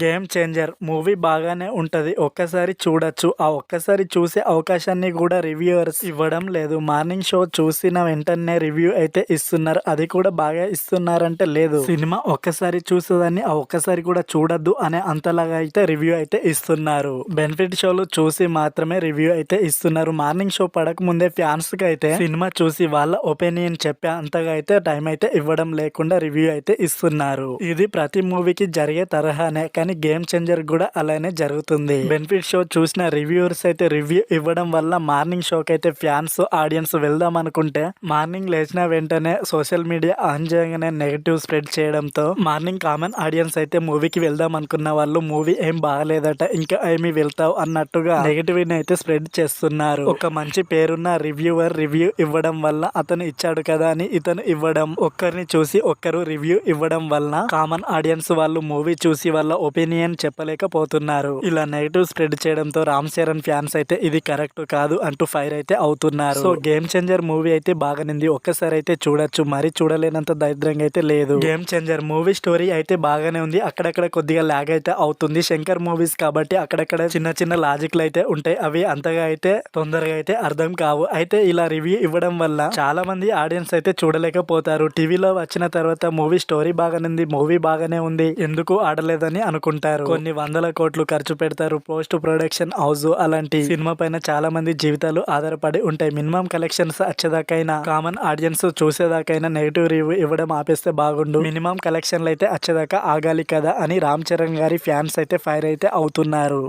Game changer. Movie బాగానే ఉంటుంది. ఒక్కసారి చూడొచ్చు. ఆ ఒక్కసారి చూసే అవకాశాన్ని కూడా రివ్యూవర్స్ ఇవ్వడం లేదు. మార్నింగ్ షో చూసిన వెంటనే రివ్యూ అయితే ఇస్తున్నారు. అది కూడా బాగా ఇస్తున్నారంటే లేదు. సినిమా ఒక్కసారి చూసేదాన్ని ఆ ఒక్కసారి కూడా చూడొద్దు అనే అంతలాగా అయితే రివ్యూ అయితే ఇస్తున్నారు. బెనిఫిట్ షోలు చూసి మాత్రమే రివ్యూ అయితే ఇస్తున్నారు. మార్నింగ్ షో పడక ముందే ఫ్యాన్స్కి అయితే సినిమా చూసి వాళ్ళ ఒపీనియన్ చెప్పే అంతగా అయితే టైం అయితే ఇవ్వడం లేకుండా రివ్యూ అయితే ఇస్తున్నారు. ఇది ప్రతి మూవీకి జరిగే తరహానే. కానీ గేమ్ చేంజర్ కూడా అలానే జరుగుతుంది. బెనిఫిట్ షో చూసిన రివ్యూవర్స్ అయితే రివ్యూ ఇవ్వడం వల్ల మార్నింగ్ షోకి అయితే ఫ్యాన్స్ ఆడియన్స్ వెళ్దాం అనుకుంటే మార్నింగ్ లేచిన వెంటనే సోషల్ మీడియా ఆన్ చేయగానే నెగటివ్ స్ప్రెడ్ చేయడంతో మార్నింగ్ కామన్ ఆడియన్స్ అయితే మూవీకి వెళ్దాం అనుకున్న వాళ్ళు మూవీ ఏం బాగలేదట ఇంకా ఏమి వెళ్తావు అన్నట్టుగా నెగటివ్ అయితే స్ప్రెడ్ చేస్తున్నారు. ఒక మంచి పేరున్న రివ్యూవర్ రివ్యూ ఇవ్వడం వల్ల అతను ఇచ్చాడు కదా అని ఇతను ఇవ్వడం ఒక్కరిని చూసి ఒక్కరు రివ్యూ ఇవ్వడం వల్ల కామన్ ఆడియన్స్ వాళ్ళు మూవీ చూసి వాళ్ళ ఒపీనియన్ చెప్పలేకపోతున్నారు. ఇలా నెగిటివ్ స్ప్రెడ్ చేయడంతో రామ్ చరణ్ ఫ్యాన్స్ అయితే ఇది కరెక్ట్ కాదు అంటూ ఫైర్ అయితే అవుతున్నారు. సో గేమ్ చేంజర్ మూవీ అయితే బాగానింది. ఒక్కసారి అయితే చూడొచ్చు. మరి చూడలేనంత దరిద్రంగా అయితే లేదు. గేమ్ చేంజర్ మూవీ స్టోరీ అయితే బాగానే ఉంది. అక్కడక్కడ కొద్దిగా లాగ్ అయితే అవుతుంది. శంకర్ మూవీస్ కాబట్టి అక్కడక్కడ చిన్న చిన్న లాజిక్లు అయితే ఉంటాయి. అవి అంతగా అయితే తొందరగా అయితే అర్థం కావు. అయితే ఇలా రివ్యూ ఇవ్వడం వల్ల చాలా మంది ఆడియన్స్ అయితే చూడలేకపోతారు. టీవీలో వచ్చిన తర్వాత మూవీ స్టోరీ బాగానే మూవీ బాగానే ఉంది. ఎందుకు ఆడలేదని అనుకుంటారు. కొన్ని వందల కోట్లు ఖర్చు పెడతారు. పోస్ట్ ప్రొడక్షన్ హౌస్ అలాంటి సినిమా పైన చాలా మంది జీవితాలు ఆధారపడి ఉంటాయి. మినిమం కలెక్షన్స్ వచ్చేదాకైనా కామన్ ఆడియన్స్ చూసేదాకైనా నెగిటివ్ రివ్యూ ఇవ్వడం ఆపేస్తే బాగుండు. మినిమం కలెక్షన్లు అయితే వచ్చేదాకా ఆగాలి కదా అని రామ్ చరణ్ గారి ఫ్యాన్స్ అయితే ఫైర్ అయితే అవుతున్నారు.